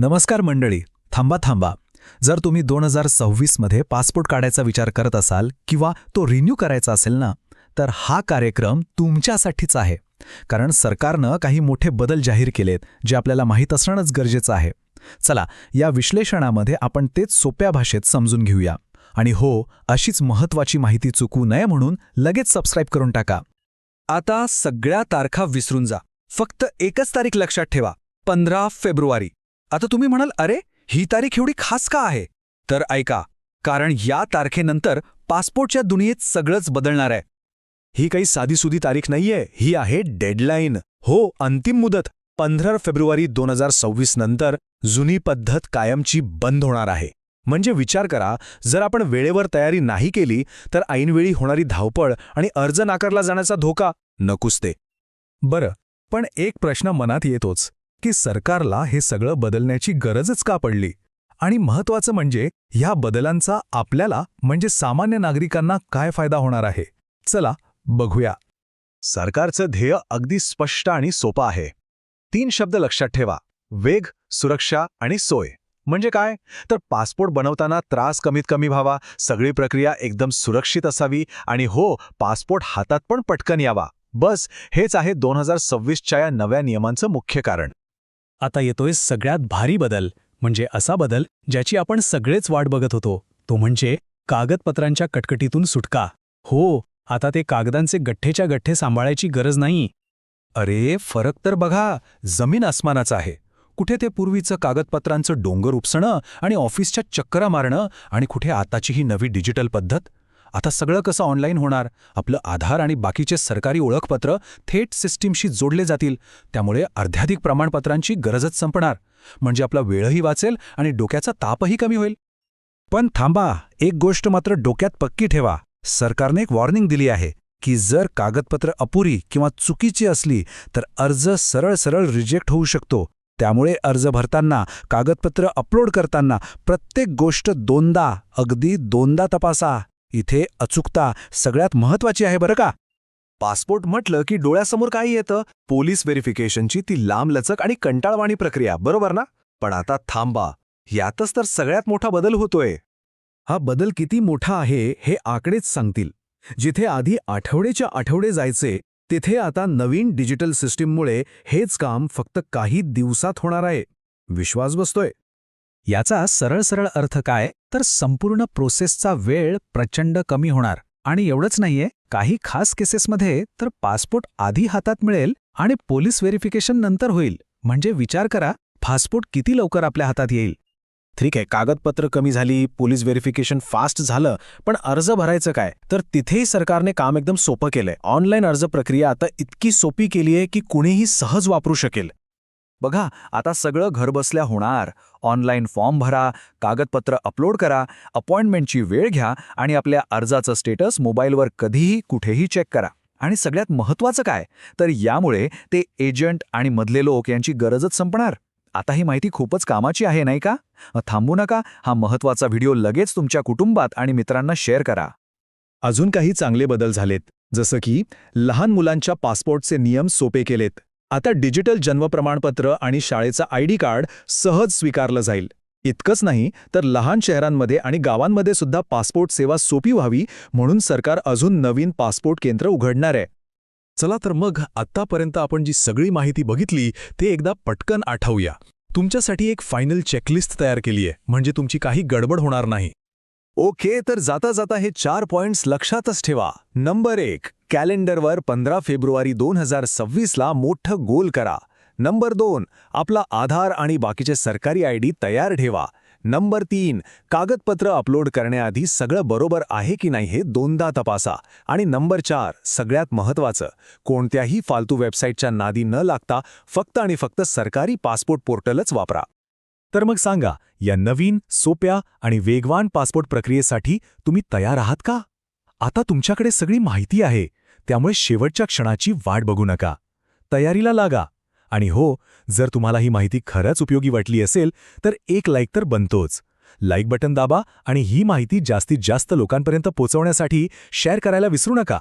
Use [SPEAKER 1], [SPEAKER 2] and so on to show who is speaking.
[SPEAKER 1] नमस्कार मंडळी थांबा थांबा. जर तुम्ही दोन हजार सव्वीसमध्ये पासपोर्ट काढायचा विचार करत असाल किंवा तो रिन्यू करायचा असेल ना तर हा कार्यक्रम तुमच्यासाठीच आहे. कारण सरकारनं काही मोठे बदल जाहीर केलेत जे आपल्याला माहीत असणंच गरजेचं आहे. चला या विश्लेषणामध्ये आपण तेच सोप्या भाषेत समजून घेऊया. आणि हो अशीच महत्वाची माहिती चुकू नये म्हणून लगेच सबस्क्राईब करून टाका.
[SPEAKER 2] आता सगळ्या तारखा विसरून जा. फक्त एकच तारीख लक्षात ठेवा पंधरा फेब्रुवारी. आता तुम्ही म्हणाल अरे ही तारीख एवढी खास का आहे? तर ऐका कारण या तारखेनंतर पासपोर्टच्या दुनियेत सगळंच बदलणार आहे. ही काही साधीसुधी तारीख नाहीये ही आहे डेडलाईन. हो अंतिम मुदत पंधरा फेब्रुवारी दोन हजार सव्वीस नंतर जुनी पद्धत कायमची बंद होणार आहे. म्हणजे विचार करा जर आपण वेळेवर तयारी नाही केली तर ऐनवेळी होणारी धावपळ आणि अर्ज नाकारला जाण्याचा धोका नकुसते
[SPEAKER 1] बरं पण एक प्रश्न मनात येतोच. की सरकारला हे सगळं बदलण्याची गरजच का पडली? आणि महत्वाचं म्हणजे ह्या बदलांचा आपल्याला म्हणजे सामान्य नागरिकांना काय फायदा होणार आहे? चला बघूया.
[SPEAKER 2] सरकारचं ध्येय अगदी स्पष्ट आणि सोपं आहे. तीन शब्द लक्षात ठेवा. वेग सुरक्षा आणि सोय. म्हणजे काय? तर पासपोर्ट बनवताना त्रास कमीत कमी व्हावा सगळी प्रक्रिया एकदम सुरक्षित असावी आणि हो पासपोर्ट हातात पण पटकन यावा. बस हेच आहे दोन हजार सव्वीसच्या या नव्या नियमांचं मुख्य कारण.
[SPEAKER 3] आता येतोय सगळ्यात भारी बदल म्हणजे असा बदल ज्याची आपण सगळेच वाट बघत होतो. तो म्हणजे कागदपत्रांच्या कटकटीतून सुटका. हो आता ते कागदांचे गठ्ठेच्या गठ्ठे सांभाळायची गरज नाही.
[SPEAKER 1] अरे फरक तर बघा जमीन आसमानाचा आहे. कुठे ते पूर्वीचं कागदपत्रांचं डोंगर उपसणं आणि ऑफिसच्या चक्करा मारणं आणि कुठे आताची ही नवी डिजिटल पद्धत? आता सगळं कसं ऑनलाईन होणार? आपलं आधार आणि बाकीचे सरकारी ओळखपत्र थेट सिस्टीमशी जोडले जातील. त्यामुळे अर्ध्याधिक प्रमाणपत्रांची गरजच संपणार. म्हणजे आपला वेळही वाचेल आणि डोक्याचा तापही कमी होईल. पण थांबा एक गोष्ट मात्र डोक्यात पक्की ठेवा. सरकारने एक वॉर्निंग दिली आहे की जर कागदपत्र अपुरी किंवा चुकीची असली तर अर्ज सरळ सरळ रिजेक्ट होऊ शकतो. त्यामुळे अर्ज भरताना कागदपत्र अपलोड करताना प्रत्येक गोष्ट दोनदा अगदी दोनदा तपासा. इथे अचूकता सगळ्यात महत्वाची आहे बरं का.
[SPEAKER 2] पासपोर्ट म्हटलं की डोळ्यासमोर काय येतं पोलीस व्हेरिफिकेशनची ती लांबलचक आणि कंटाळवाणी प्रक्रिया बरोबर ना? पण आता थांबा यातच तर सगळ्यात मोठा बदल होतोय.
[SPEAKER 1] हा बदल किती मोठा आहे हे आकडेच सांगतील. जिथे आधी आठवडेच्या आठवडे जायचे तिथे आता नवीन डिजिटल सिस्टीममुळे हेच काम फक्त काही दिवसात होणार आहे. विश्वास बसतोय.
[SPEAKER 3] याचा सरळ सरळ अर्थ काय? तर संपूर्ण प्रोसेसचा वेळ प्रचंड कमी होणार. आणि एवढंच नाहीये काही खास केसेसमध्ये तर पासपोर्ट आधी हातात मिळेल आणि पोलीस व्हेरिफिकेशन नंतर होईल. म्हणजे विचार करा पासपोर्ट किती लवकर आपल्या हातात येईल.
[SPEAKER 2] ठीक आहे कागदपत्र कमी झाली पोलीस व्हेरिफिकेशन फास्ट झालं पण अर्ज भरायचं काय? तर तिथेही सरकारने काम एकदम सोपं केलंय. ऑनलाईन अर्ज प्रक्रिया आता इतकी सोपी केली आहे की कुणीही सहज वापरू शकेल. बघा आता सगळं घरबसल्या होणार. ऑनलाईन फॉर्म भरा कागदपत्र अपलोड करा अपॉइंटमेंटची वेळ घ्या आणि आपल्या अर्जाचं स्टेटस मोबाईलवर कधीही कुठेही चेक करा. आणि सगळ्यात महत्त्वाचं काय? तर यामुळे ते एजंट आणि मधले लोक यांची गरजच संपणार. आता ही माहिती खूपच कामाची आहे नाही का? थांबू नका हा महत्त्वाचा व्हिडिओ लगेच तुमच्या कुटुंबात आणि मित्रांना शेअर करा. अजून काही चांगले बदल झालेत. जसं की लहान मुलांच्या पासपोर्टचे नियम सोपे केलेत. आता डिजिटल जन्म प्रमाणपत्र आणि शाळेचा आयडी कार्ड सहज स्वीकारलं जाईल. इतकंच नाही तर लहान शहरांमध्ये आणि गावांमध्ये सुद्धा पासपोर्ट सेवा सोपी व्हावी म्हणून सरकार अजून नवीन पासपोर्ट केंद्र उघडणार आहे.
[SPEAKER 1] चला तर मग आत्तापर्यंत आपण जी सगळी माहिती बघितली ते एकदा पटकन आठवूया. तुमच्यासाठी एक फायनल चेकलिस्ट तयार केली आहे म्हणजे तुमची काही गडबड होणार नाही.
[SPEAKER 2] ओके तर जाता जाता हे चार पॉइंट्स लक्षातच ठेवा. नंबर एक कॅलेंडरवर पंधरा फेब्रुवारी दोन हजार सव्वीसला मोठं गोल करा. नंबर दोन आपला आधार आणि बाकीचे सरकारी आय डी तयार ठेवा. नंबर तीन कागदपत्र अपलोड करण्याआधी सगळं बरोबर आहे की नाही हे दोनदा तपासा. आणि नंबर चार सगळ्यात महत्त्वाचं कोणत्याही फालतू वेबसाईटच्या नादी न लागता फक्त आणि फक्त सरकारी पासपोर्ट पोर्टलच वापरा.
[SPEAKER 1] तर मग सांगा या नवीन सोप्या आणि वेगवान पासपोर्ट प्रक्रियेसाठी तुम्ही तयार आहात का? आता तुमच्याकडे सगळी माहिती आहे त्यामुळे शेवटच्या क्षणाची वाट बघू नका. तयारीला लागा. आणि हो जर तुम्हाला ही माहिती खरंच उपयोगी वाटली असेल तर एक लाईक तर बनतोच. लाईक बटन दाबा आणि ही माहिती जास्तीत जास्त लोकांपर्यंत पोहोचवण्यासाठी शेअर करायला विसरू नका.